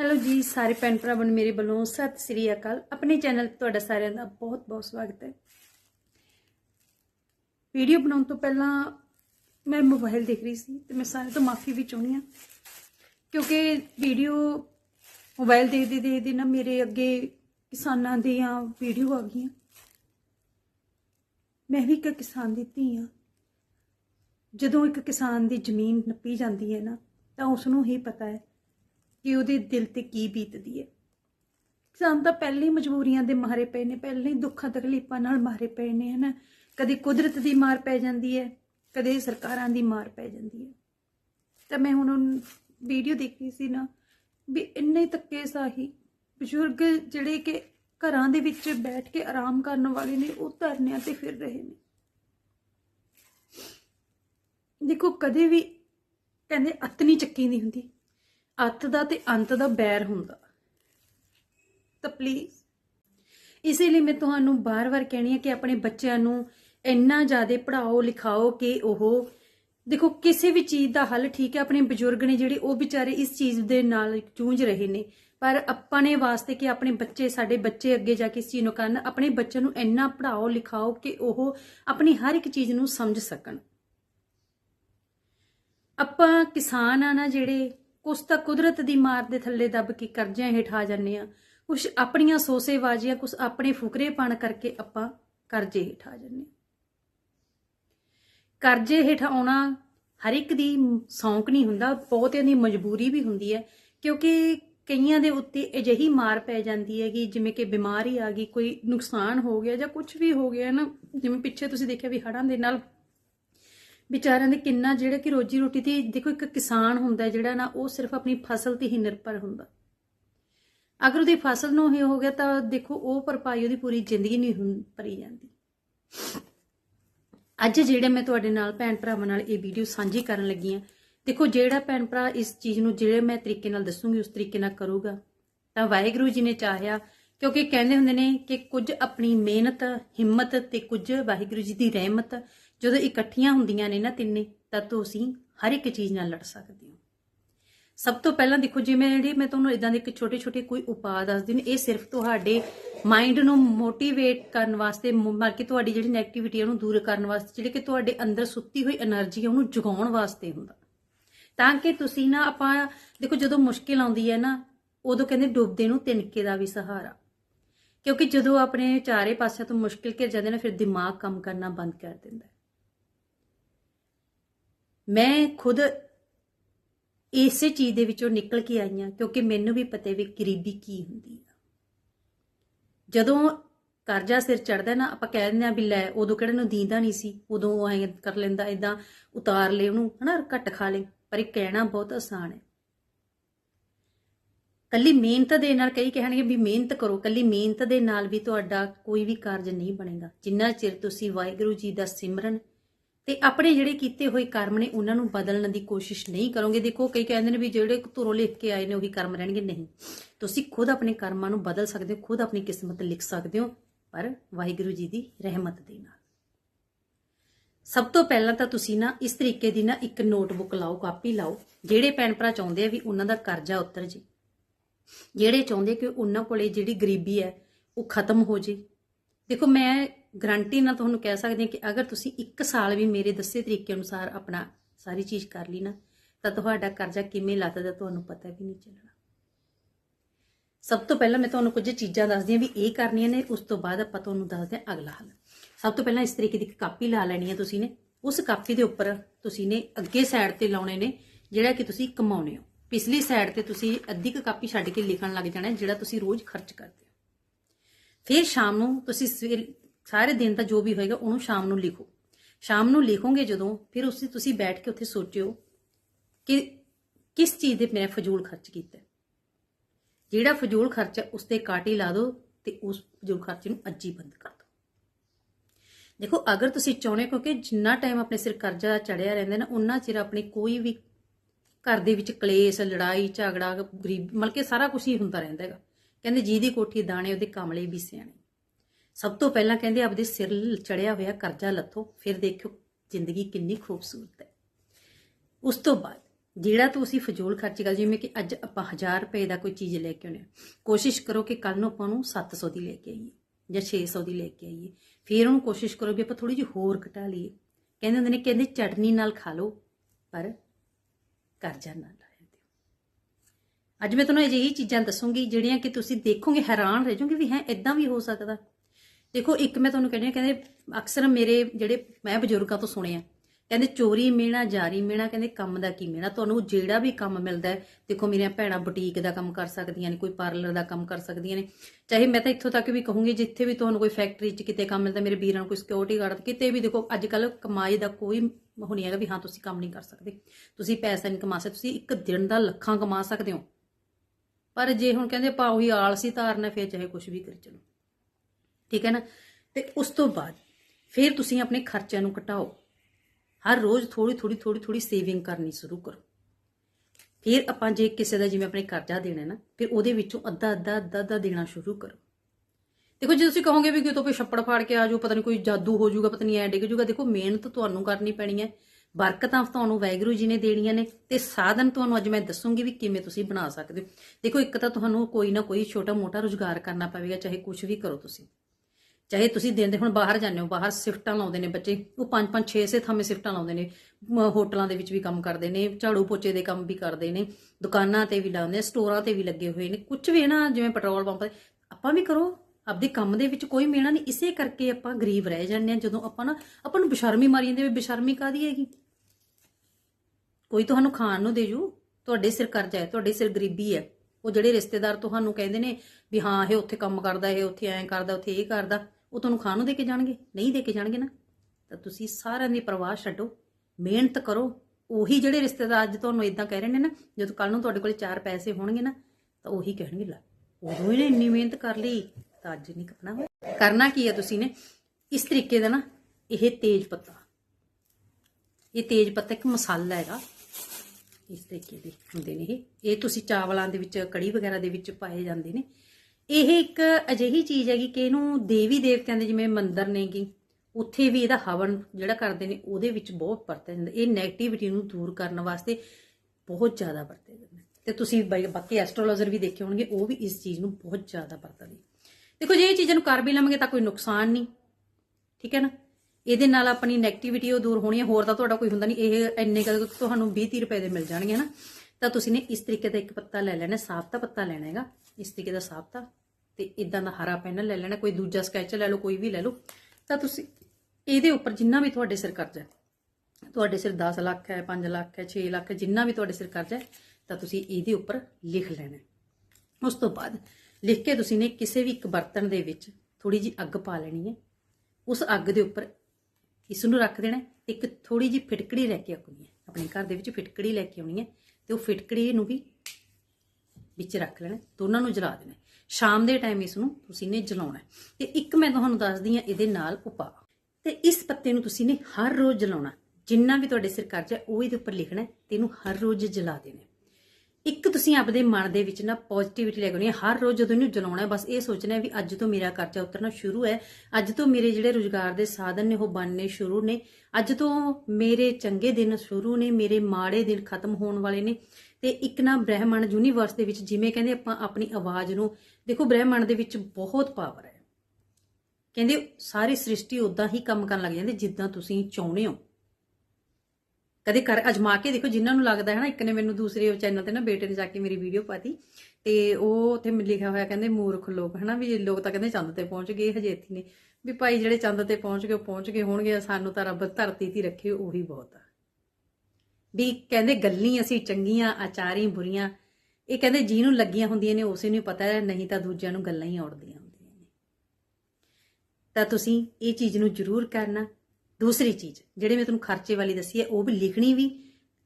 Hello ਜੀ, ਸਾਰੇ ਭੈਣ ਭਰਾਵਾਂ ਨੂੰ ਮੇਰੇ ਵੱਲੋਂ ਸਤਿ ਸ੍ਰੀ ਅਕਾਲ। ਆਪਣੇ ਚੈਨਲ ਤੁਹਾਡਾ ਸਾਰਿਆਂ ਦਾ ਬਹੁਤ ਬਹੁਤ ਸਵਾਗਤ ਹੈ। ਵੀਡੀਓ ਬਣਾਉਣ ਤੋਂ ਪਹਿਲਾਂ ਮੈਂ ਮੋਬਾਈਲ ਦੇਖ ਰਹੀ ਸੀ ਤੇ ਮੈਂ ਸਾਰਿਆਂ ਤੋਂ ਮਾਫੀ ਵੀ ਚਾਹੁੰਦੀ ਹਾਂ। ਕਿਉਂਕਿ ਵੀਡੀਓ ਮੋਬਾਈਲ ਦੇਖਦੇ ਦੇਖਦੇ ਨਾ ਮੇਰੇ ਅੱਗੇ ਕਿਸਾਨਾਂ ਦੀਆਂ ਵੀਡੀਓ ਆ ਗਈਆਂ। ਮੈਂ ਵੀ ਇੱਕ ਕਿਸਾਨ ਦੀ ਧੀ ਹਾਂ। ਜਦੋਂ ਇੱਕ ਕਿਸਾਨ ਦੀ ਜ਼ਮੀਨ ਨੱਪੀ ਜਾਂਦੀ ਹੈ ਨਾ, ਤਾਂ ਉਸ ਨੂੰ ਹੀ ਪਤਾ ਹੈ ਕਿ ਉਹਦੇ ਦਿਲ ਤੇ ਕੀ ਬੀਤਦੀ ਹੈ। ਕਿਸਾਨ ਤਾਂ ਪਹਿਲੇ ਹੀ ਮਜਬੂਰੀਆਂ ਦੇ ਮਾਰੇ ਪਏ ਨੇ, ਪਹਿਲੇ ਹੀ ਦੁੱਖਾਂ, ਤਕਲੀਫਾਂ ਨਾਲ ਮਾਰੇ ਪਏ ਨੇ, ਹਨਾ। ਕਦੇ ਕੁਦਰਤ ਦੀ ਮਾਰ ਪੈ ਜਾਂਦੀ ਹੈ, ਕਦੇ ਸਰਕਾਰਾਂ ਦੀ ਮਾਰ ਪੈ ਜਾਂਦੀ ਹੈ। ਤਾਂ ਮੈਂ ਹੁਣ ਵੀਡੀਓ ਦੇਖੀ ਸੀ ਨਾ, ਵੀ ਇੰਨੇ ਧੱਕੇ ਸਾਹੀ ਬਜ਼ੁਰਗ ਜਿਹੜੇ ਕਿ ਘਰਾਂ ਦੇ ਵਿੱਚ ਬੈਠ ਕੇ ਆਰਾਮ ਕਰਨ ਵਾਲੇ ਨੇ, ਉਹ ਧਰਨਿਆਂ ਤੇ ਫਿਰ ਰਹੇ ਨੇ। ਦੇਖੋ, ਕਦੇ ਵੀ ਕਹਿੰਦੇ, ਅੱਤ ਨਹੀਂ ਚੱਕੀ ਨਹੀਂ ਹੁੰਦੀ। ਅੱਤ ਦਾ ਤੇ ਅੰਤ ਦਾ ਬੈਰ ਹੁੰਦਾ। ਤਾਂ ਪਲੀਜ਼ ਇਸੇ ਲਈ ਮੈਂ ਤੁਹਾਨੂੰ ਬਾਰ-ਬਾਰ ਕਹਿਣੀ ਹੈ ਕਿ ਆਪਣੇ ਬੱਚਿਆਂ ਨੂੰ ਇੰਨਾ ਜ਼ਿਆਦਾ ਪੜ੍ਹਾਓ, ਲਿਖਾਓ ਕਿ ਉਹ, ਦੇਖੋ, ਕਿਸੇ ਵੀ ਚੀਜ਼ ਦਾ ਹੱਲ ਠੀਕ ਹੈ, ਆਪਣੇ ਬਜ਼ੁਰਗ ਨੇ ਜਿਹੜੇ ਉਹ ਵਿਚਾਰੇ ਇਸ ਚੀਜ਼ ਦੇ ਨਾਲ ਜੂਝ ਰਹੇ ਨੇ। ਪਰ ਆਪਾਂ ਨੇ ਵਾਸਤੇ ਕਿ ਆਪਣੇ ਬੱਚੇ, ਸਾਡੇ ਬੱਚੇ ਅੱਗੇ ਜਾ ਕੇ ਇਸ ਚੀਜ਼ ਨੂੰ ਕਰਨ, ਆਪਣੇ ਬੱਚਿਆਂ ਨੂੰ ਇੰਨਾ ਪੜ੍ਹਾਓ, ਲਿਖਾਓ ਕਿ ਉਹ ਆਪਣੀ ਹਰ ਇੱਕ ਚੀਜ਼ ਨੂੰ ਸਮਝ ਸਕਣ। ਆਪਾਂ ਕਿਸਾਨ ਆ ਨਾ ਜਿਹੜੇ ਕੁਛ ਤਾਂ ਕੁਦਰਤ ਦੀ ਮਾਰ ਦੇ ਥੱਲੇ ਦੱਬ ਕੇ ਕਰਜ਼ਿਆਂ ਹੇਠ ਆ ਜਾਂਦੇ ਆ ਕੁਛ ਆਪਣੀਆਂ ਸੋਸੇਬਾਜ਼ੀਆਂ, ਕੁਛ ਆਪਣੇ ਫੁਕਰੇਪਣ ਕਰਕੇ ਆਪਾਂ ਕਰਜ਼ੇ ਹੇਠ ਆ ਜਾਂਦੇ ਆ ਕਰਜ਼ੇ ਹੇਠ ਆਉਣਾ ਹਰ ਇੱਕ ਦੀ ਸੌਂਕ ਨਹੀਂ ਹੁੰਦਾ, ਬਹੁਤਿਆਂ ਦੀ ਮਜਬੂਰੀ ਵੀ ਹੁੰਦੀ ਹੈ, ਕਿਉਂਕਿ ਕਈਆਂ ਦੇ ਉੱਤੇ ਅਜਿਹੀ ਮਾਰ ਪੈ ਜਾਂਦੀ ਹੈ ਕਿ ਜਿਵੇਂ ਕਿ ਬਿਮਾਰੀ ਆ ਗਈ, ਕੋਈ ਨੁਕਸਾਨ ਹੋ ਗਿਆ ਜਾਂ ਕੁਝ ਵੀ ਹੋ ਗਿਆ ਨਾ, ਜਿਵੇਂ ਪਿੱਛੇ ਤੁਸੀਂ ਦੇਖਿਆ ਵੀ ਹੜ੍ਹਾਂ ਦੇ ਨਾਲ ਵਿਚਾਰਿਆਂ ਦੇ ਕਿੰਨਾ ਜਿਹੜਾ ਕਿ ਰੋਜੀ ਰੋਟੀ ਤੇ ਦੇਖੋ ਇੱਕ ਕਿਸਾਨ ਹੁੰਦਾ ਜਿਹੜਾ ਨਾ, ਉਹ ਸਿਰਫ ਆਪਣੀ ਫਸਲ ਤੇ ਹੀ ਨਿਰਭਰ ਹੁੰਦਾ। ਅਗਰ ਉਹਦੀ ਫਸਲ ਨੂੰ ਇਹ ਹੋ ਗਿਆ ਤਾਂ ਦੇਖੋ ਉਹ ਭਰਪਾਈ ਉਹਦੀ ਪੂਰੀ ਜ਼ਿੰਦਗੀ ਨਹੀਂ ਹੁੰ- ਭਰੀ ਜਾਂਦੀ। ਅੱਜ ਜਿਹੜੇ ਮੈਂ ਤੁਹਾਡੇ ਨਾਲ ਭੈਣ ਭਰਾਵਾਂ ਨਾਲ ਇਹ ਵੀਡੀਓ ਸਾਂਝੀ ਕਰਨ ਲੱਗੀ ਹਾਂ, ਦੇਖੋ ਜਿਹੜਾ ਭੈਣ ਭਰਾ ਇਸ ਚੀਜ਼ ਨੂੰ ਜਿਹੜੇ ਮੈਂ ਤਰੀਕੇ ਨਾਲ ਦੱਸੂਗੀ, ਉਸ ਤਰੀਕੇ ਨਾਲ ਕਰੂਗਾ, ਤਾਂ ਵਾਹਿਗੁਰੂ ਜੀ ਨੇ ਚਾਹਿਆ, ਕਿਉਂਕਿ ਕਹਿੰਦੇ ਹੁੰਦੇ ਨੇ ਕਿ ਕੁਝ ਆਪਣੀ ਮਿਹਨਤ, ਹਿੰਮਤ ਤੇ ਕੁਝ ਵਾਹਿਗੁਰੂ ਜੀ ਦੀ ਰਹਿਮਤ ਜਦੋਂ ਇਕੱਠੀਆਂ ਹੁੰਦੀਆਂ ਨੇ ਨਾ ਤਿੰਨੇ, ਤਾਂ ਤੁਸੀਂ ਹਰ ਇੱਕ ਚੀਜ਼ ਨਾਲ ਲੜ ਸਕਦੇ ਹੋ। ਸਭ ਤੋਂ ਪਹਿਲਾਂ ਦੇਖੋ ਜਿਵੇਂ ਜਿਹੜੀ, ਮੈਂ ਤੁਹਾਨੂੰ ਇਦਾਂ ਦੇ ਇੱਕ ਛੋਟੇ-ਛੋਟੇ ਕੋਈ ਉਪਾਅ ਦੱਸਦੀ ਨੇ ਇਹ ਸਿਰਫ ਤੁਹਾਡੇ ਮਾਈਂਡ ਨੂੰ ਮੋਟੀਵੇਟ ਕਰਨ ਵਾਸਤੇ ਮਤਲਬ ਕਿ ਤੁਹਾਡੀ ਜਿਹੜੀ ਨੈਗੇਟਿਵਿਟੀ ਉਹਨੂੰ ਦੂਰ ਕਰਨ ਵਾਸਤੇ, ਜਿਹੜੇ ਕਿ ਤੁਹਾਡੇ ਅੰਦਰ ਸੁੱਤੀ ਹੋਈ એનર્ਜੀ ਉਹਨੂੰ ਜਗਾਉਣ ਵਾਸਤੇ ਹੁੰਦਾ। ਤਾਂ ਕਿ ਤੁਸੀਂ ਨਾ ਆਪਾਂ, ਦੇਖੋ ਜਦੋਂ ਮੁਸ਼ਕਿਲ ਆਉਂਦੀ ਹੈ ਨਾ, ਉਦੋਂ ਕਹਿੰਦੇ ਡੁੱਬਦੇ ਨੂੰ ਤਿਨਕੇ ਦਾ ਵੀ ਸਹਾਰਾ। ਕਿਉਂਕਿ ਜਦੋਂ ਆਪਣੇ ਚਾਰੇ ਪਾਸੇ ਤੋਂ ਮੁਸ਼ਕਿਲ ਘਿਰ ਜਾਂਦੇ ਨੇ, ਫਿਰ ਦਿਮਾਗ ਕੰਮ ਕਰਨਾ ਬੰਦ ਕਰ ਦਿੰਦਾ ਮੈਂ ਖੁਦ ਇਸੇ ਚੀਜ਼ ਦੇ ਵਿੱਚੋਂ ਨਿਕਲ ਕੇ ਆਈ ਹਾਂ, ਕਿਉਂਕਿ ਮੈਨੂੰ ਵੀ ਪਤਾ ਵੀ ਗਰੀਬੀ ਕੀ ਹੁੰਦੀ ਆ। ਜਦੋਂ ਕਰਜ਼ਾ ਸਿਰ ਚੜਦਾ ਨਾ, ਆਪਾਂ ਕਹਿ ਦਿੰਦੇ ਆ ਵੀ ਲੈ, ਉਦੋਂ ਕਿਹੜਾ ਨੂੰ ਦੀਂਦਾ ਨਹੀਂ ਸੀ, ਉਦੋਂ ਉਹ ਐਂ ਕਰ ਲੈਂਦਾ ਇਦਾਂ ਉਤਾਰ ਲੈ ਉਹਨੂੰ, ਹਨਾ, ਘੱਟ ਖਾ ਲੇ ਪਰ ਇਹ ਕਹਿਣਾ ਬਹੁਤ ਆਸਾਨ ਹੈ। ਕੱਲੀ ਮਿਹਨਤ ਦੇ ਨਾਲ ਕਈ ਕਹਿਣਗੇ ਵੀ ਮਿਹਨਤ ਕਰੋ, ਕੱਲੀ ਮਿਹਨਤ ਦੇ ਨਾਲ ਵੀ ਤੁਹਾਡਾ ਕੋਈ ਵੀ ਕਾਰਜ ਨਹੀਂ ਬਣੇਗਾ। ਜਿੰਨਾ ਚਿਰ ਤੁਸੀਂ ਵਾਹਿਗੁਰੂ ਜੀ ਦਾ ਸਿਮਰਨ ਤੇ ਆਪਣੇ ਜਿਹੜੇ ਕੀਤੇ ਹੋਏ ਕਰਮ ਨੇ, ਉਹਨਾਂ ਨੂੰ ਬਦਲਣ ਦੀ ਕੋਸ਼ਿਸ਼ ਨਹੀਂ ਕਰੋਗੇ। ਦੇਖੋ, ਕਈ ਕਹਿੰਦੇ ਨੇ ਵੀ ਜਿਹੜੇ ਧੁਰੋਂ ਲਿਖ ਕੇ ਆਏ ਨੇ, ਉਹੀ ਕਰਮ ਰਹਿਣਗੇ। ਨਹੀਂ। ਤੁਸੀਂ ਖੁਦ ਆਪਣੇ ਕਰਮਾਂ ਨੂੰ ਬਦਲ ਸਕਦੇ ਹੋ, ਖੁਦ ਆਪਣੀ ਕਿਸਮਤ ਲਿਖ ਸਕਦੇ ਹੋ, ਪਰ ਵਾਹਿਗੁਰੂ ਜੀ ਦੀ ਰਹਿਮਤ ਦੇ ਨਾਲ। ਸਭ ਤੋਂ ਪਹਿਲਾਂ ਤਾਂ ਤੁਸੀਂ ਨਾ, ਇਸ ਤਰੀਕੇ ਦੀ ਨਾ ਇੱਕ ਨੋਟਬੁੱਕ ਲਾਓ, ਕਾਪੀ ਲਾਓ। ਜਿਹੜੇ ਭੈਣ ਭਰਾ ਚਾਹੁੰਦੇ ਆ ਵੀ ਉਹਨਾਂ ਦਾ ਕਰਜ਼ਾ ਉਤਰ ਜੇ। ਜਿਹੜੇ ਚਾਹੁੰਦੇ ਕਿ ਉਹਨਾਂ ਕੋਲੇ ਜਿਹੜੀ ਗਰੀਬੀ ਹੈ, ਉਹ ਖਤਮ ਹੋ ਜੇ। ਦੇਖੋ, ਮੈਂ ਗਰੰਟੀ ਨਾਲ ਤੁਹਾਨੂੰ ਕਹਿ ਸਕਦੇ ਹਾਂ ਕਿ ਅਗਰ ਤੁਸੀਂ 1 ਸਾਲ ਵੀ ਮੇਰੇ ਦੱਸੇ ਤਰੀਕੇ ਅਨੁਸਾਰ ਆਪਣਾ ਸਾਰੀ ਚੀਜ਼ ਕਰ ਲਈ ਨਾ, ਤਾਂ ਤੁਹਾਡਾ ਕਰਜ਼ਾ ਕਿਵੇਂ ਲੱਥਦਾ ਤੁਹਾਨੂੰ ਪਤਾ ਵੀ ਨਹੀਂ ਚੱਲਣਾ। ਸਭ ਤੋਂ ਪਹਿਲਾਂ ਮੈਂ ਤੁਹਾਨੂੰ ਕੁਝ ਚੀਜ਼ਾਂ ਦੱਸਦੀ ਹਾਂ ਵੀ ਇਹ ਕਰਨੀਆਂ ਨੇ, ਉਸ ਤੋਂ ਬਾਅਦ ਆਪਾਂ ਤੁਹਾਨੂੰ ਦੱਸਦੇ ਹਾਂ ਅਗਲਾ ਹੱਲ। ਸਭ ਤੋਂ ਪਹਿਲਾਂ ਇਸ ਤਰੀਕੇ ਦੀ ਇੱਕ ਕਾਪੀ ਲਾ ਲੈਣੀ ਹੈ ਤੁਸੀਂ ਨੇ। ਉਸ ਕਾਪੀ ਦੇ ਉੱਪਰ ਤੁਸੀਂ ਨੇ ਅੱਗੇ ਸਾਈਡ ਤੇ ਲਾਉਣੇ ਨੇ, ਜਿਹੜਾ ਕਿ ਤੁਸੀਂ ਕਮਾਉਣੇ ਹੋ। ਪਿਛਲੀ ਸਾਈਡ ਤੇ ਤੁਸੀਂ ਅੱਧੀ ਕੁ ਕਾਪੀ ਛੱਡ ਕੇ ਲਿਖਣ ਲੱਗ ਜਾਣਾ, ਜਿਹੜਾ ਤੁਸੀਂ ਰੋਜ਼ ਖਰਚ ਕਰਦੇ ਹੋ। ਫਿਰ ਸ਼ਾਮ ਨੂੰ ਤੁਸੀਂ ਸਵੇਰ- ਸਾਰੇ ਦਿਨ ਦਾ ਜੋ ਵੀ ਹੋਏਗਾ, ਉਹਨੂੰ ਸ਼ਾਮ ਨੂੰ ਲਿਖੋ। ਸ਼ਾਮ ਨੂੰ ਲਿਖੋਗੇ ਜਦੋਂ, ਫਿਰ ਉਸ ਤੁਸੀਂ ਬੈਠ ਕੇ ਉੱਥੇ ਸੋਚਿਓ ਕਿ ਕਿਸ ਚੀਜ਼ ਦੇ ਮੈਂ ਫਜ਼ੂਲ ਖਰਚ ਕੀਤਾ ਜਿਹੜਾ ਫਜ਼ੂਲ ਖਰਚ ਹੈ ਉਸ ਤੇ ਕਾਟੀ ਲਾ ਦਿਓ ਤੇ ਉਸ ਫਜ਼ੂਲ ਖਰਚ ਨੂੰ ਅੱਜ ਹੀ ਬੰਦ ਕਰ ਦਿਓ। ਦੇਖੋ, ਅਗਰ ਤੁਸੀਂ ਚਾਹੁੰਦੇ ਹੋ ਕਿ ਜਿੰਨਾ ਟਾਈਮ ਆਪਣੇ ਸਿਰ ਕਰਜ਼ਾ ਚੜਿਆ ਰਹਿੰਦਾ ਨਾ ਉਨਾ ਚਿਰ ਆਪਣੀ ਕੋਈ ਵੀ ਘਰ ਦੇ ਵਿੱਚ ਕਲੇਸ਼, ਲੜਾਈ, ਝਗੜਾ, ਗਰੀਬ, ਮਤਲਬ ਕਿ ਸਾਰਾ ਕੁਝ ਹੀ ਹੁੰਦਾ ਰਹਿੰਦਾ ਹੈਗਾ। ਕਹਿੰਦੇ ਜਿਹਦੀ ਕੋਠੀ ਦਾਣੇ, ਉਹਦੇ ਕਮਲੇ ਵੀ ਸਿਆਣੇ। ਸਭ ਤੋਂ ਪਹਿਲਾਂ ਕਹਿੰਦੇ ਆਪਦੇ ਸਿਰ ਚੜਿਆ ਹੋਇਆ ਕਰਜ਼ਾ ਲੱਥੋ, ਫਿਰ ਦੇਖਿਓ ਜ਼ਿੰਦਗੀ ਕਿੰਨੀ ਖੂਬਸੂਰਤ ਹੈ। ਉਸ ਤੋਂ ਬਾਅਦ ਜਿਹੜਾ ਤੁਸੀਂ ਫਜ਼ੂਲ ਖਰਚ ਕਰ, ਜਿਵੇਂ ਕਿ ਅੱਜ ਆਪਾਂ 1000 ਰੁਪਏ ਦਾ ਕੋਈ ਚੀਜ਼ ਲੈ ਕੇ ਆਉਣੇ ਕੋਸ਼ਿਸ਼ ਕਰੋ ਕਿ ਕੱਲ ਨੂੰ ਆਪਾਂ ਨੂੰ 700 ਦੀ ਲੈ ਕੇ ਆਈਏ ਜਾਂ 600 ਦੀ ਲੈ ਕੇ ਆਈਏ। ਫਿਰ ਉਹਨੂੰ ਕੋਸ਼ਿਸ਼ ਕਰੋ ਵੀ ਆਪਾਂ ਥੋੜੀ ਜਿਹੀ ਹੋਰ ਘਟਾ ਲਈਏ। ਕਹਿੰਦੇ ਹੁੰਦੇ ਨੇ, ਕਹਿੰਦੇ ਚਟਨੀ ਨਾਲ ਖਾ ਲਓ, ਪਰ ਕਰਜ਼ਾ ਨਾ ਲਾਇਆ ਦਿਓ। ਅੱਜ ਮੈਂ ਤੁਹਾਨੂੰ ਅਜਿਹੀ ਚੀਜ਼ਾਂ ਦੱਸੂੰਗੀ ਜਿਹੜੀਆਂ ਕਿ ਤੁਸੀਂ ਦੇਖੋਗੇ, ਹੈਰਾਨ ਰਹਿ ਜਾਓਗੇ ਵੀ ਹੈ ਇਦਾਂ ਵੀ ਹੋ ਸਕਦਾ। ਦੇਖੋ, ਇੱਕ ਮੈਂ ਤੁਹਾਨੂੰ ਕਹਿੰਦੀ ਹਾਂ, ਕਹਿੰਦੇ ਅਕਸਰ ਮੇਰੇ ਜਿਹੜੇ ਮੈਂ ਬਜ਼ੁਰਗਾਂ ਤੋਂ ਸੁਣਿਆ ਕਹਿੰਦੇ ਚੋਰੀ ਮੇਣਾ ਜਾਰੀ ਮਿਹਣਾ, ਕਹਿੰਦੇ ਕੰਮ ਦਾ ਕੀ ਮੇਣਾ ਤੁਹਾਨੂੰ ਜਿਹੜਾ ਵੀ ਕੰਮ ਮਿਲਦਾ ਹੈ, ਦੇਖੋ ਮੇਰੀਆਂ ਭੈਣਾਂ ਬੁਟੀਕ ਦਾ ਕੰਮ ਕਰ ਸਕਦੀਆਂ ਨੇ, ਕੋਈ ਪਾਰਲਰ ਦਾ ਕੰਮ ਕਰ ਸਕਦੀਆਂ ਨੇ। ਚਾਹੇ ਮੈਂ ਤਾਂ ਇੱਥੋਂ ਤੱਕ ਵੀ ਕਹੂੰਗੀ, ਜਿੱਥੇ ਵੀ ਤੁਹਾਨੂੰ ਕੋਈ ਫੈਕਟਰੀ 'ਚ ਕਿਤੇ ਕੰਮ ਮਿਲਦਾ, ਮੇਰੇ ਵੀਰਾਂ ਨੂੰ ਕੋਈ ਸਿਕਿਉਰਿਟੀ ਗਾਰਡ ਕਿਤੇ ਵੀ ਦੇਖੋ ਅੱਜ ਕੱਲ ਕਮਾਈ ਦਾ ਕੋਈ ਉਹ ਨਹੀਂ ਹੈਗਾ ਵੀ ਹਾਂ, ਤੁਸੀਂ ਕੰਮ ਨਹੀਂ ਕਰ ਸਕਦੇ। ਤੁਸੀਂ ਪੈਸਾ ਨਹੀਂ ਕਮਾ ਸਕਦੇ, ਤੁਸੀਂ ਇੱਕ ਦਿਨ ਦਾ ਲੱਖਾਂ ਕਮਾ ਸਕਦੇ ਹੋ। ਪਰ ਜੇ ਹੁਣ ਕਹਿੰਦੇ ਆਪਾਂ ਉਹੀ ਆਲਸੀ ਧਾਰਨਾ, ਫਿਰ ਚਾਹੇ ਕੁਝ ਵੀ ਕਰ ਚਲੋ। ਠੀਕ ਹੈ ਨਾ? ਤੇ ਉਸ ਤੋਂ ਬਾਅਦ ਫਿਰ ਤੁਸੀਂ ਆਪਣੇ ਖਰਚਿਆਂ ਨੂੰ ਘਟਾਓ। ਹਰ ਰੋਜ਼ ਥੋੜੀ ਥੋੜੀ ਥੋੜੀ ਥੋੜੀ ਸੇਵਿੰਗ ਕਰਨੀ ਸ਼ੁਰੂ ਕਰੋ। ਫਿਰ ਆਪਾਂ ਜੇ ਕਿਸੇ ਦਾ ਜਿਵੇਂ ਆਪਣੇ ਕਰਜ਼ਾ ਦੇਣਾ ਨਾ, ਫਿਰ ਉਹਦੇ ਵਿੱਚੋਂ ਅੱਧਾ ਅੱਧਾ ਅੱਧਾ ਅੱਧਾ ਦੇਣਾ ਸ਼ੁਰੂ ਕਰੋ। ਦੇਖੋ, ਜੇ ਤੁਸੀਂ ਕਹੋਗੇ ਵੀ ਕਿਤੋਂ ਕੋਈ ਛੱਪੜ ਫਾੜ ਕੇ ਆ ਜਾਓ, ਪਤਾ ਨਹੀਂ ਕੋਈ ਜਾਦੂ ਹੋ ਜਾਊਗਾ, ਪਤਾ ਨਹੀਂ ਐ ਡਿੱਗ ਜਾਊਗਾ, ਦੇਖੋ ਮਿਹਨਤ ਤੁਹਾਨੂੰ ਕਰਨੀ ਪੈਣੀ ਹੈ। ਬਰਕਤਾਂ ਤੁਹਾਨੂੰ ਵੈਗਰੂ ਜੀ ਨੇ ਦੇਣੀਆਂ ਨੇ ਤੇ ਸਾਧਨ ਤੁਹਾਨੂੰ ਅੱਜ ਮੈਂ ਦੱਸੂਗੀ ਵੀ ਕਿਵੇਂ ਤੁਸੀਂ ਬਣਾ ਸਕਦੇ ਹੋ। ਦੇਖੋ, ਇੱਕ ਤਾਂ ਤੁਹਾਨੂੰ ਕੋਈ ਨਾ ਕੋਈ ਛੋਟਾ ਮੋਟਾ ਰੁਜ਼ਗਾਰ ਕਰਨਾ ਪਵੇਗਾ, ਚਾਹੇ ਕੁਝ ਵੀ ਕਰੋ ਤੁਸੀਂ। ਚਾਹੇ ਤੁਸੀਂ ਦਿਨ ਦੇ ਹੁਣ ਬਾਹਰ ਜਾਂਦੇ ਹੋ, ਬਾਹਰ ਸ਼ਿਫਟਾਂ ਲਾਉਂਦੇ ਨੇ ਬੱਚੇ, ਉਹ 5 5 6 6 ਥਾਵੇਂ ਸ਼ਿਫਟਾਂ ਲਾਉਂਦੇ ਨੇ ਹੋਟਲਾਂ ਦੇ ਵਿੱਚ ਵੀ ਕੰਮ ਕਰਦੇ ਨੇ, ਝਾੜੂ ਪੋਚੇ ਦੇ ਕੰਮ ਵੀ ਕਰਦੇ ਨੇ, ਦੁਕਾਨਾਂ ਤੇ ਵੀ ਲਾਉਂਦੇ ਨੇ ਸਟੋਰਾਂ ਤੇ ਵੀ ਲੱਗੇ ਹੋਏ ਨੇ ਕੁਝ ਵੀ ਨਾ, ਜਿਵੇਂ ਪੈਟਰੋਲ ਪੰਪ ਆਪਾਂ ਵੀ ਕਰੋ, ਆਪਦੇ ਕੰਮ ਦੇ ਵਿੱਚ ਕੋਈ ਮੇਣਾ ਨਹੀਂ, ਇਸੇ ਕਰਕੇ ਆਪਾਂ ਗਰੀਬ ਰਹਿ ਜਾਂਦੇ ਆ ਜਦੋਂ ਆਪਾਂ ਨਾ, ਆਪਾਂ ਨੂੰ ਬਸ਼ਰਮੀ ਮਾਰੀ ਜਾਂਦੇ ਵੀ ਬਸ਼ਰਮੀ ਕਾਦੀ ਹੈਗੀ? ਕੋਈ ਤੁਹਾਨੂੰ ਖਾਣ ਨੂੰ ਦੇ ਜੂ, ਤੁਹਾਡੇ ਸਿਰ ਕਰਜ਼ਾ ਹੈ, ਤੁਹਾਡੇ ਸਿਰ ਗਰੀਬੀ ਹੈ, ਉਹ ਜਿਹੜੇ ਰਿਸ਼ਤੇਦਾਰ ਤੁਹਾਨੂੰ ਕਹਿੰਦੇ ਨੇ ਵੀ ਹਾਂ, ਇਹ ਉੱਥੇ ਕੰਮ ਕਰਦਾ, ਇਹ ਉੱਥੇ ਐਂ ਕਰਦਾ, ਉੱਥੇ ਇਹ ਕਰਦਾ ਉਹ ਤੁਹਾਨੂੰ ਖਾਣ ਨੂੰ ਦੇ ਕੇ ਜਾਣਗੇ, ਨਹੀਂ ਦੇ ਕੇ ਜਾਣਗੇ ਨਾ। ਤਾਂ ਤੁਸੀਂ ਸਾਰਿਆਂ ਦੀ ਪਰਵਾਹ ਛੱਡੋ, ਮਿਹਨਤ ਕਰੋ। ਉਹੀ ਜਿਹੜੇ ਰਿਸ਼ਤੇਦਾਰ ਅੱਜ ਤੁਹਾਨੂੰ ਇਦਾਂ ਕਹਿ ਰਹੇ ਨੇ ਨਾ, ਜਦੋਂ ਕੱਲ ਨੂੰ ਤੁਹਾਡੇ ਕੋਲ ਚਾਰ ਪੈਸੇ ਹੋਣਗੇ ਨਾ, ਤਾਂ ਉਹੀ ਕਹਿਣਗੇ, ਲੈ, ਉਦੋਂ ਇਹਨੇ ਇੰਨੀ ਮਿਹਨਤ ਕਰ ਲਈ, ਤਾਂ ਅੱਜ ਨਹੀਂ ਕਰਨਾ ਕਰਨਾ ਕੀ ਹੈ ਤੁਸੀਂ ਨੇ? ਇਸ ਤਰੀਕੇ ਦਾ ਨਾ, ਇਹ ਤੇਜ ਪੱਤਾ। ਇਹ ਤੇਜ ਪੱਤਾ ਇੱਕ ਮਸਾਲਾ ਹੈਗਾ। ਇਸ ਤਰੀਕੇ ਦੇ ਹੁੰਦੇ ਨੇ ਇਹ। ਇਹ ਤੁਸੀਂ ਚਾਵਲਾਂ ਦੇ ਵਿੱਚ, ਕੜੀ ਵਗੈਰਾ ਦੇ ਵਿੱਚ ਪਾਏ ਜਾਂਦੇ ਨੇ। ਇਹ ਇੱਕ ਅਜਿਹੀ ਚੀਜ਼ ਹੈਗੀ ਕਿ ਇਹਨੂੰ ਦੇਵੀ ਦੇਵਤਿਆਂ ਦੇ ਜਿਵੇਂ ਮੰਦਿਰ ਨੇਗੀ ਉੱਥੇ ਵੀ ਇਹਦਾ ਹਵਨ ਜਿਹੜਾ ਕਰਦੇ ਨੇ, ਉਹਦੇ ਵਿੱਚ ਬਹੁਤ ਵਰਤਿਆ ਜਾਂਦਾ। ਇਹ 네ਗੇਟਿਵਿਟੀ ਨੂੰ ਦੂਰ ਕਰਨ ਵਾਸਤੇ ਬਹੁਤ ਜ਼ਿਆਦਾ ਵਰਤਿਆ ਜਾਂਦਾ ਤੇ ਤੁਸੀਂ ਬਾਈ- ਬਾਕੀ ਐਸਟ੍ਰੋਲੋਜਰ ਵੀ ਦੇਖੇ ਹੋਣਗੇ, ਉਹ ਵੀ ਇਸ ਚੀਜ਼ ਨੂੰ ਬਹੁਤ ਜ਼ਿਆਦਾ ਵਰਤਦੇ ਦੇਖੋ, ਜੇ ਇਹ ਚੀਜ਼ਾਂ ਨੂੰ ਕਰ ਵੀ ਲਵਾਂਗੇ ਤਾਂ ਕੋਈ ਨੁਕਸਾਨ ਨਹੀਂ, ਠੀਕ ਹੈ ਨਾ? ਇਹਦੇ ਨਾਲ ਆਪਣੀ 네ਗੇਟਿਵਿਟੀ ਉਹ ਦੂਰ ਹੋਣੀ ਹੈ, ਹੋਰ ਤਾਂ ਤੁਹਾਡਾ ਕੋਈ ਹੁੰਦਾ ਨਹੀਂ। ਇਹ ਇੰਨੇ ਕਦੇ ਤੁਹਾਨੂੰ 20 30 ਰੁਪਏ ਦੇ ਮਿਲ ਜਾਣਗੇ ਨਾ? ਤਾਂ ਤੁਸੀਂ ਨੇ ਇਸ ਤਰੀਕੇ ਦਾ ਇੱਕ ਪੱਤਾ ਲੈ ਲੈਣਾ ਸਾਫਤਾ ਪੱਤਾ ਲੈਣਾ ਹੈਗਾ। ਇਸ ਤਰੀਕੇ ਦਾ ਸਾਫਤਾ ਤੇ ਇਦਾਂ ਦਾ ਹਰਾ ਪੈਨਲ ਲੈ ਲੈਣਾ, ਕੋਈ ਦੂਜਾ ਸਕੈਚ ਲੈ ਲਓ, ਕੋਈ ਵੀ ਲੈ ਲਓ, ਤਾਂ ਤੁਸੀਂ ਇਹਦੇ ਉੱਪਰ ਜਿੰਨਾ ਵੀ ਤੁਹਾਡੇ ਸਿਰ ਕਰਜ਼ਾ ਤੁਹਾਡੇ ਸਿਰ 10 ਲੱਖ ਹੈ 5 ਲੱਖ ਹੈ 6 ਲੱਖ ਹੈ, ਜਿੰਨਾ ਵੀ ਤੁਹਾਡੇ ਸਿਰ ਕਰਜ਼ਾ ਤਾਂ ਤੁਸੀਂ ਇਹਦੇ ਉੱਪਰ ਲਿਖ ਲੈਣਾ ਉਸ ਤੋਂ ਬਾਅਦ ਲਿਖ ਕੇ ਤੁਸੀਂ ਨੇ ਕਿਸੇ ਵੀ ਇੱਕ ਬਰਤਨ ਦੇ ਵਿੱਚ ਥੋੜੀ ਜੀ ਅੱਗ ਪਾ ਲੈਣੀ ਹੈ। ਉਸ ਅੱਗ ਦੇ ਉੱਪਰ ਇਸ ਨੂੰ ਰੱਖ ਦੇਣਾ ਇੱਕ ਥੋੜੀ ਜੀ ਫਿਟਕੜੀ ਲੈ ਕੇ ਆਉਣੀ ਹੈ। ਆਪਣੇ ਘਰ ਦੇ ਵਿੱਚ ਫਿਟਕੜੀ ਲੈ ਕੇ ਆਉਣੀ ਹੈ ਤੇ ਉਹ ਫਿਟਕੜੀ ਨੂੰ ਵੀ ਵਿੱਚ ਰੱਖ ਲੈਣਾ ਦੋਨਾਂ ਨੂੰ ਜਲਾ ਦੇਣਾ। ਸ਼ਾਮ ਦੇ ਟਾਈਮ ਇਸ ਨੂੰ ਤੁਸੀਂ ਨੇ ਜਲਾਉਣਾ ਤੇ ਇੱਕ ਮੈਂ ਤੁਹਾਨੂੰ ਦੱਸਦੀ ਹਾਂ ਇਹਦੇ ਨਾਲ ਉਪਾਅ। ਤੇ ਇਸ ਪੱਤੇ ਨੂੰ ਤੁਸੀਂ ਨੇ ਹਰ ਰੋਜ਼ ਜਲਾਉਣਾ। ਜਿੰਨਾ ਵੀ ਤੁਹਾਡੇ ਸਿਰ ਕਰਜ਼ਾ ਉਹ ਇਹਦੇ ਉੱਪਰ ਲਿਖਣਾ ਤੇ ਇਹਨੂੰ ਹਰ ਰੋਜ਼ ਜਲਾ ਦੇਣਾ ਇੱਕ ਤੁਸੀਂ ਆਪਦੇ ਮਨ ਦੇ ਵਿੱਚ ਨਾ ਪੋਜ਼ਿਟਿਵਿਟੀ ਲੈ ਕੇ ਆਉਣੀ ਹੈ। ਹਰ ਰੋਜ਼ ਜਦੋਂ ਇਹਨੂੰ ਜਲਾਉਣਾ ਬਸ ਇਹ ਸੋਚਣਾ ਵੀ ਅੱਜ ਤੋਂ ਮੇਰਾ ਕਰਜ਼ਾ ਉਤਰਨਾ ਸ਼ੁਰੂ ਹੈ। ਅੱਜ ਤੋਂ ਮੇਰੇ ਜਿਹੜੇ ਰੁਜ਼ਗਾਰ ਦੇ ਸਾਧਨ ਨੇ, ਉਹ ਬਣਨੇ ਸ਼ੁਰੂ ਨੇ। ਅੱਜ ਤੋਂ ਮੇਰੇ ਚੰਗੇ ਦਿਨ ਸ਼ੁਰੂ ਨੇ, ਮੇਰੇ ਮਾੜੇ ਦਿਨ ਖਤਮ ਹੋਣ ਵਾਲੇ ਨੇ। ਤੇ ਇੱਕ ਨਾ ਬ੍ਰਹਿਮੰਡ ਯੂਨੀਵਰਸ ਦੇ ਵਿੱਚ ਜਿਵੇਂ ਕਹਿੰਦੇ ਆਪਾਂ ਆਪਣੀ ਆਵਾਜ਼ ਨੂੰ, ਦੇਖੋ ਬ੍ਰਹਿਮੰਡ ਦੇ ਵਿੱਚ ਬਹੁਤ ਪਾਵਰ ਹੈ। ਕਹਿੰਦੇ ਸਾਰੀ ਸ੍ਰਿਸ਼ਟੀ ਉਦਾਂ ਹੀ ਕੰਮ ਕਰਨ ਲੱਗ ਜਾਂਦੀ ਜਿੱਦਾਂ ਤੁਸੀਂ ਚਾਹੁੰਦੇ ਹੋ। ਕਦੇ ਕਰ ਅਜਮਾ ਕੇ ਦੇਖੋ, ਜਿਨ੍ਹਾਂ ਨੂੰ ਲੱਗਦਾ ਹੈ ਨਾ, ਇੱਕ ਨੇ ਮੈਨੂੰ ਦੂਸਰੇ ਚੈਨਲ ਤੇ ਨਾ ਬੇਟੇ ਨੇ ਜਾ ਕੇ ਮੇਰੀ ਵੀਡੀਓ ਪਾਤੀ ਤੇ ਉਹ ਉੱਥੇ ਲਿਖਿਆ ਹੋਇਆ ਕਹਿੰਦੇ, ਮੂਰਖ ਲੋਕ, ਹਨਾ, ਵੀ ਲੋਕ ਤਾਂ ਕਹਿੰਦੇ ਚੰਦ ਤੇ ਪਹੁੰਚ ਗਏ, ਹਜੇ ਇੱਥੇ ਨੇ ਵੀ ਭਾਈ ਜਿਹੜੇ ਚੰਦ ਤੇ ਪਹੁੰਚ ਗਏ, ਉਹ ਪਹੁੰਚ ਗਏ ਹੋਣਗੇ, ਸਾਨੂੰ ਤਾਂ ਰੱਬ ਧਰਤੀ ਤੇ ਰੱਖੇ, ਉਹੀ ਬਹੁਤ ਆ। ਵੀ ਕਹਿੰਦੇ ਗੱਲੀ ਅਸੀਂ ਚੰਗੀਆਂ ਆਚਾਰੀ ਬੁਰੀਆਂ। ਇਹ ਕਹਿੰਦੇ ਜਿਹਨੂੰ ਲੱਗੀਆਂ ਹੁੰਦੀਆਂ ਨੇ, ਉਸੇ ਨੂੰ ਹੀ ਪਤਾ ਹੈ, ਨਹੀਂ ਤਾਂ ਦੂਜਿਆਂ ਨੂੰ ਗੱਲਾਂ ਹੀ ਔੜਦੀਆਂ ਹੁੰਦੀਆਂ ਨੇ। ਤਾਂ ਤੁਸੀਂ ਇਹ ਚੀਜ਼ ਨੂੰ ਜ਼ਰੂਰ ਕਰਨਾ। ਦੂਸਰੀ ਚੀਜ਼, ਜਿਹੜੇ ਮੈਂ ਤੁਹਾਨੂੰ ਖਰਚੇ ਵਾਲੀ ਦੱਸੀ ਹੈ, ਉਹ ਵੀ ਲਿਖਣੀ ਵੀ,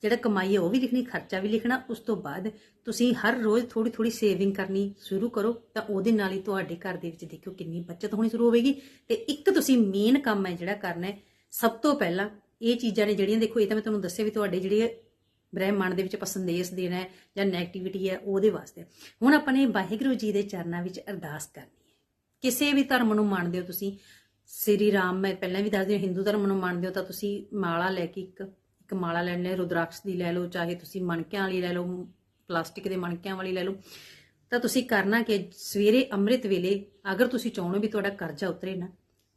ਜਿਹੜਾ ਕਮਾਈ ਹੈ ਉਹ ਵੀ ਲਿਖਣੀ, ਖਰਚਾ ਵੀ ਲਿਖਣਾ, ਉਸ ਤੋਂ ਬਾਅਦ ਤੁਸੀਂ ਹਰ ਰੋਜ਼ ਥੋੜੀ ਥੋੜੀ ਸੇਵਿੰਗ ਕਰਨੀ ਸ਼ੁਰੂ ਕਰੋ, ਤਾਂ ਉਹਦੇ ਨਾਲ ਹੀ ਤੁਹਾਡੇ ਘਰ ਦੇ ਵਿੱਚ ਦੇਖਿਓ ਕਿੰਨੀ ਬਚਤ ਹੋਣੀ ਸ਼ੁਰੂ ਹੋਵੇਗੀ। ਤੇ ਇੱਕ ਤੁਸੀਂ ਮੇਨ ਕੰਮ ਹੈ ਜਿਹੜਾ ਕਰਨਾ ਹੈ, ਸਭ ਤੋਂ ਪਹਿਲਾਂ ਇਹ ਚੀਜ਼ਾਂ ਨੇ ਜਿਹੜੀਆਂ, ਦੇਖੋ ਇਹ ਤਾਂ ਮੈਂ ਤੁਹਾਨੂੰ ਦੱਸਿਆ ਵੀ ਤੁਹਾਡੇ ਜਿਹੜੇ ਬ੍ਰਹਿਮੰਡ ਦੇ ਵਿੱਚ ਆਪਾਂ ਸੰਦੇਸ਼ ਦੇਣਾ ਹੈ ਜਾਂ 네ਗੇਟਿਵਿਟੀ ਹੈ, ਉਹਦੇ ਵਾਸਤੇ। ਹੁਣ ਆਪਾਂ ਨੇ ਵਾਹਿਗੁਰੂ ਜੀ ਦੇ ਚਰਨਾਂ ਵਿੱਚ ਅਰਦਾਸ ਕਰਨੀ ਹੈ। ਕਿਸੇ ਵੀ ਧਰਮ ਨੂੰ ਮੰਨਦੇ ਹੋ ਤੁਸੀਂ ਸ੍ਰੀ ਰਾਮ, ਮੈਂ ਪਹਿਲਾਂ ਵੀ ਦੱਸਦੀ ਹਾਂ, ਹਿੰਦੂ ਧਰਮ ਨੂੰ ਮੰਨਦੇ ਹੋ ਤਾਂ ਤੁਸੀਂ ਮਾਲਾ ਲੈ ਕੇ ਇੱਕ ਇੱਕ ਮਾਲਾ ਲੈਣੀ ਹੈ, ਰੁਦਰਾਕਸ਼ ਦੀ ਲੈ ਲਓ, ਚਾਹੇ ਤੁਸੀਂ ਮਣਕਿਆਂ ਵਾਲੀ ਲੈ ਲਓ, ਪਲਾਸਟਿਕ ਦੇ ਮਣਕਿਆਂ ਵਾਲੀ ਲੈ ਲਓ। ਤਾਂ ਤੁਸੀਂ ਕਰਨਾ ਕਿ ਸਵੇਰੇ ਅੰਮ੍ਰਿਤ ਵੇਲੇ, ਅਗਰ ਤੁਸੀਂ ਚਾਹੋ ਵੀ ਤੁਹਾਡਾ ਕਰਜ਼ਾ ਉਤਰੇ ਨਾ,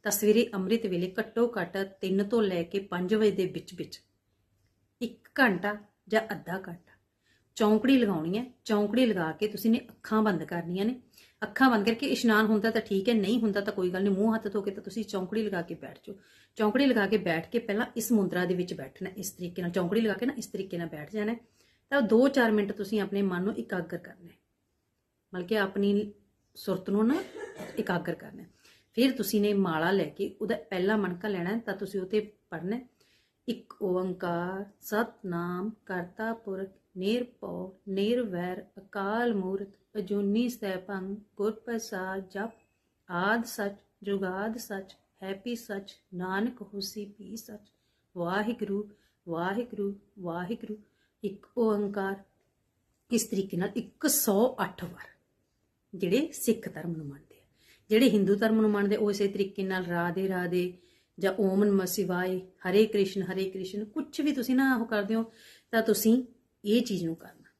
ਤਾਂ ਸਵੇਰੇ ਅੰਮ੍ਰਿਤ ਵੇਲੇ ਘੱਟੋ ਘੱਟ 3 ਤੋਂ ਲੈ ਕੇ 5 ਵਜੇ ਦੇ ਵਿੱਚ ਵਿੱਚ 1 ਘੰਟਾ ਜਾਂ ਅੱਧਾ ਘੰਟਾ ਚੌਂਕੜੀ ਲਗਾਉਣੀ ਹੈ। ਚੌਂਕੜੀ ਲਗਾ ਕੇ ਤੁਸੀਂ ਨੇ ਅੱਖਾਂ ਬੰਦ ਕਰਨੀਆਂ ਨੇ। ਅੱਖਾਂ ਬੰਦ ਕਰਕੇ ਇਸ਼ਨਾਨ ਹੁੰਦਾ ਤਾਂ ਠੀਕ ਹੈ, ਨਹੀਂ ਹੁੰਦਾ ਤਾਂ ਕੋਈ ਗੱਲ ਨਹੀਂ। ਮੂੰਹ ਹੱਥ ਧੋ ਕੇ ਤਾਂ ਤੁਸੀਂ ਚੌਂਕੜੀ ਲਗਾ ਕੇ ਬੈਠ ਜਾਓ। ਚੌਂਕੜੀ ਲਗਾ ਕੇ ਬੈਠ ਕੇ ਪਹਿਲਾਂ ਇਸ ਮੁੰਦਰਾ ਦੇ ਵਿੱਚ ਬੈਠਣਾ, ਇਸ ਤਰੀਕੇ ਨਾਲ ਚੌਂਕੜੀ ਲਗਾ ਕੇ ਨਾ ਇਸ ਤਰੀਕੇ ਨਾਲ ਬੈਠ ਜਾਣਾ ਹੈ। ਤਾਂ 2-4 ਮਿੰਟ ਤੁਸੀਂ ਆਪਣੇ ਮਨ ਨੂੰ ਇਕਾਗਰ ਕਰਨਾ ਹੈ। ਮਤਲਬ ਕਿ ਆਪਣੀ ਸੁਰਤ ਨੂੰ ਨਾ ਇਕਾਗਰ ਕਰਨਾ ਫਿਰ ਤੁਸੀਂ ਨੇ ਮਾਲਾ ਲੈ ਕੇ ਉਹਦਾ ਪਹਿਲਾ ਮਣਕਾ ਲੈਣਾ ਤਾਂ ਤੁਸੀਂ ਉਤੇ ਪੜਨਾ ਹੈ। ਇੱਕ ਓੰਕਾਰ, ਸਤਨਾਮ, ਕਰਤਾ ਪੁਰਖ ਨਿਰਭਉ ਨਿਰਵੈਰ ਅਕਾਲ ਮੂਰਤ, ਅਜੂਨੀ ਸੈਭੰ ਗੁਰ ਪ੍ਰਸਾਦ ਜਪ, ਆਦ ਸਚ, ਜੁਗਾਦ ਸਚ, ਹੈਪੀ ਸਚ, ਨਾਨਕ ਹੋਸੀ ਪੀ ਸਚ, ਵਾਹਿਗੁਰੂ ਵਾਹਿਗੁਰੂ ਵਾਹਿਗੁਰੂ। ਇੱਕ ਓੰਕਾਰ ਇਸ ਤਰੀਕੇ ਨਾਲ 108 ਵਾਰ, ਜਿਹੜੇ ਸਿੱਖ ਧਰਮ ਨੂੰ ਮੰਨਦੇ ਆ। ਜਿਹੜੇ ਹਿੰਦੂ ਧਰਮ ਨੂੰ ਮੰਨਦੇ, ਉਹ ਇਸੇ ਤਰੀਕੇ ਨਾਲ ਰਾਧੇ ਰਾਧੇ ਜਾਂ ਓਮ ਨਮः ਸ਼ਿਵਾਏ, ਹਰੇ ਕ੍ਰਿਸ਼ਨ ਹਰੇ ਕ੍ਰਿਸ਼ਨ ਕੁਝ ਵੀ ਤੁਸੀਂ ਨਾ ਉਹ ਕਰਦੇ ਹੋ, ਤਾਂ ਤੁਸੀਂ ਇਹ ਚੀਜ਼ ਨੂੰ ਕਰਨਾ।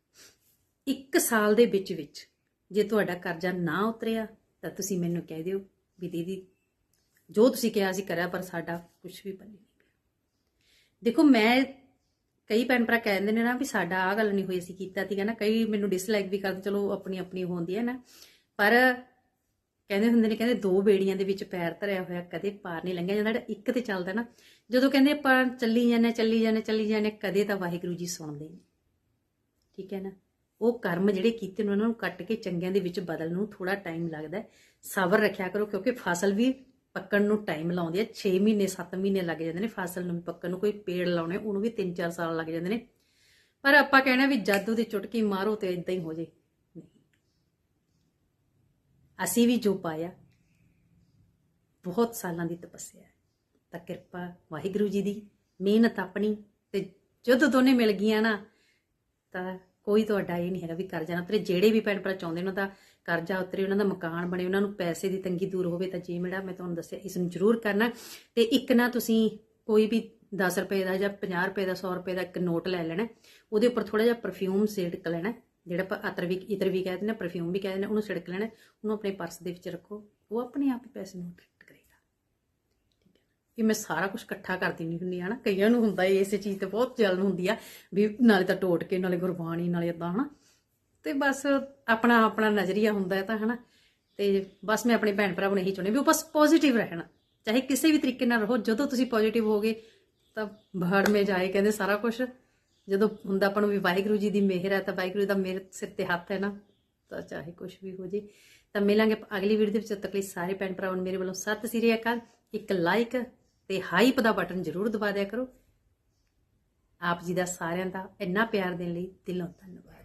ਇੱਕ ਸਾਲ ਦੇ ਵਿੱਚ ਵਿੱਚ ਜੇ ਤੁਹਾਡਾ ਕਰਜ਼ਾ ਨਾ ਉਤਰਿਆ, ਤਾਂ ਤੁਸੀਂ ਮੈਨੂੰ ਕਹਿ ਦਿਓ ਵੀ ਦੀਦੀ, ਜੋ ਤੁਸੀਂ ਕਿਹਾ ਸੀ ਕਰਿਆ, ਪਰ ਸਾਡਾ ਕੁਝ ਵੀ ਪੱਲੇ ਨਹੀਂ ਦੇਖੋ, ਮੈਂ ਕਈ ਭੈਣ ਭਰਾ ਕਹਿੰਦੇ ਨੇ ਨਾ ਵੀ ਸਾਡਾ ਆ ਗੱਲ ਨਹੀਂ ਹੋਈ ਸੀ ਕੀਤਾ ਸੀਗਾ ਨਾ। ਕਈ ਮੈਨੂੰ ਡਿਸਲਾਈਕ ਵੀ ਕਰਦੇ, ਚਲੋ ਆਪਣੀ ਆਪਣੀ ਹੁੰਦੀ ਹੈ ਨਾ। ਪਰ ਕਹਿੰਦੇ ਹੁੰਦੇ ਨੇ, ਕਹਿੰਦੇ ਦੋ ਬੇੜੀਆਂ ਦੇ ਵਿੱਚ ਪੈਰ ਧਰਿਆ ਹੋਇਆ ਕਦੇ ਪਾਰ ਨਹੀਂ ਲੰਘਿਆ ਜਾਂਦਾ, ਜਿਹੜਾ ਇੱਕ ਤੇ ਚੱਲਦਾ ਨਾ। ਜਦੋਂ ਕਹਿੰਦੇ ਆਪਾਂ ਚੱਲੀ ਜਾਂਦੇ ਚੱਲੀ ਜਾਂਦੇ ਚੱਲੀ ਜਾਂਦੇ, ਕਦੇ ਤਾਂ ਵਾਹਿਗੁਰੂ ਜੀ ਸੁਣਦੇ ਨਹੀਂ ਠੀਕ ਹੈ ਨਾ? ਉਹ ਕਰਮ ਜਿਹੜੇ ਕੀਤੇ ਨੇ, ਉਹਨਾਂ ਨੂੰ ਕੱਟ ਕੇ ਚੰਗਿਆਂ ਦੇ ਵਿੱਚ ਬਦਲਣ ਨੂੰ ਥੋੜਾ ਟਾਈਮ ਲੱਗਦਾ ਸਬਰ ਰੱਖਿਆ ਕਰੋ, ਕਿਉਂਕਿ ਫਸਲ ਵੀ ਪੱਕਣ ਨੂੰ ਟਾਈਮ ਲਾਉਂਦੀ ਹੈ। 6 ਮਹੀਨੇ 7 ਮਹੀਨੇ ਲੱਗ ਜਾਂਦੇ ਨੇ ਫਸਲ ਨੂੰ ਪੱਕਣ ਨੂੰ, ਕੋਈ ਪੇੜ ਲਾਉਣੇ, ਉਹਨੂੰ ਵੀ 3-4 ਸਾਲ ਲੱਗ ਜਾਂਦੇ ਨੇ। ਪਰ ਆਪਾਂ ਕਹਿਣਾ ਵੀ ਜਾਦੂ ਦੀ ਚੁਟਕੀ ਮਾਰੋ ਤੇ ਇਦਾਂ ਹੀ ਹੋ ਜੇ। ਅਸੀਂ ਵੀ ਜੋ ਪਾਇਆ, ਬਹੁਤ ਸਾਲਾਂ ਦੀ ਤਪੱਸਿਆ ਤਾਂ ਕਿਰਪਾ ਵਾਹਿਗੁਰੂ ਜੀ ਦੀ, ਮਿਹਨਤ ਆਪਣੀ ਤੇ ਜਦੋਂ ਦੋਨੇ ਮਿਲ ਗਈਆਂ ਨਾ, ਤਾਂ ਕੋਈ ਤੁਹਾਡਾ ਇਹ ਨਹੀਂ ਹੈਗਾ ਵੀ ਕਰਜ਼ਾ ਨਾ ਉਤਰੇ, ਜਿਹੜੇ ਵੀ ਭੈਣ ਭਰਾ ਚਾਹੁੰਦੇ ਉਹਨਾਂ ਦਾ ਕਰਜ਼ਾ ਉਤਰੇ, ਉਹਨਾਂ ਦਾ ਮਕਾਨ ਬਣੇ, ਉਹਨਾਂ ਨੂੰ ਪੈਸੇ ਦੀ ਤੰਗੀ ਦੂਰ ਹੋਵੇ ਤਾਂ ਜੇ ਮੇਰਾ, ਮੈਂ ਤੁਹਾਨੂੰ ਦੱਸਿਆ, ਇਸ ਨੂੰ ਜ਼ਰੂਰ ਕਰਨਾ। ਤੇ ਇੱਕ ਨਾ ਤੁਸੀਂ ਕੋਈ ਵੀ 10 ਰੁਪਏ ਦਾ ਜਾਂ 50 ਰੁਪਏ ਦਾ 100 ਰੁਪਏ ਦਾ ਇੱਕ ਨੋਟ ਲੈ ਲੈਣਾ, ਉਹਦੇ ਉੱਪਰ ਥੋੜਾ ਜਿਹਾ ਪਰਫਿਊਮ ਛਿੜਕ ਲੈਣਾ, ਜਿਹੜਾ ਆਪਾਂ ਅਤਰ ਵੀ, ਇਤਰ ਵੀ ਕਹਿੰਦੇ ਨੇ ਪਰਫਿਊਮ ਵੀ ਕਹਿੰਦੇ ਨੇ ਉਹਨੂੰ ਛਿੜਕ ਲੈਣਾ, ਉਹਨੂੰ ਆਪਣੇ ਪਰਸ ਦੇ ਵਿੱਚ ਰੱਖੋ, ਉਹ ਆਪਣੇ ਆਪ ਹੀ ਪੈਸੇ ਨੂੰ ਕਿ ਮੈਂ ਸਾਰਾ ਕੁਝ ਇਕੱਠਾ ਕਰ ਦਿੰਦੀ ਹੁੰਦੀ ਆ ਨਾ ਕਈਆਂ ਨੂੰ ਹੁੰਦਾ ਇਸੇ ਚੀਜ਼ ਤੇ ਬਹੁਤ ਜਲਨ ਹੁੰਦੀ ਆ ਵੀ ਨਾਲੇ ਤਾਂ ਟੋਟ ਕੇ, ਨਾਲੇ ਗੁਰਬਾਣੀ, ਨਾਲੇ ਇਦਾਂ ਹਨਾ? ਤੇ ਬਸ ਆਪਣਾ ਆਪਣਾ ਨਜ਼ਰੀਆ ਹੁੰਦਾ ਹੈ ਤਾਂ, ਹਨਾ? ਤੇ ਬਸ ਮੈਂ ਆਪਣੇ ਭੈਣ ਭਰਾਵਾਂ ਨੂੰ ਇਹੀ ਚਾਹੁੰਦੀ ਵੀ ਉਹ ਬਸ ਪੋਜ਼ਿਟਿਵ ਰਹਿਣਾ। ਚਾਹੇ ਕਿਸੇ ਵੀ ਤਰੀਕੇ ਨਾਲ ਰਹੋ, ਜਦੋਂ ਤੁਸੀਂ ਪੋਜ਼ਿਟਿਵ ਹੋਗੇ, ਤਾਂ ਬਾਹਰ ਮੇ ਜਾਏ, ਕਹਿੰਦੇ ਸਾਰਾ ਕੁਝ ਜਦੋਂ ਹੁੰਦਾ ਆਪਾਂ ਨੂੰ ਵੀ ਵਾਹਿਗੁਰੂ ਜੀ ਦੀ ਮਿਹਰ ਹੈ, ਤਾਂ ਵਾਹਿਗੁਰੂ ਦਾ ਮੇਰੇ ਸਿਰ ਤੇ ਹੱਥ ਹੈ ਨਾ, ਤਾਂ ਚਾਹੇ ਕੁਝ ਵੀ ਹੋ ਜੇ। ਤਾਂ ਮਿਲਾਂਗੇ ਅਗਲੀ ਵੀਡੀਓ ਦੇ ਵਿੱਚ। ਤਦ ਤੱਕ ਲਈ ਸਾਰੇ ਭੈਣ ਭਰਾਵਾਂ ਨੂੰ ਮੇਰੇ ਵੱਲੋਂ ਸਤਿ ਸ੍ਰੀ ਅਕਾਲ। ਇੱਕ ਲਾਈਕ ਤੇ ਹਾਈਪ ਦਾ ਬਟਨ ਜ਼ਰੂਰ ਦਬਾ ਦਿਆ ਕਰੋ। ਆਪ ਜੀ ਦਾ ਸਾਰਿਆਂ ਦਾ ਇੰਨਾ ਪਿਆਰ ਦੇਣ ਲਈ ਦਿਲੋਂ ਧੰਨਵਾਦ।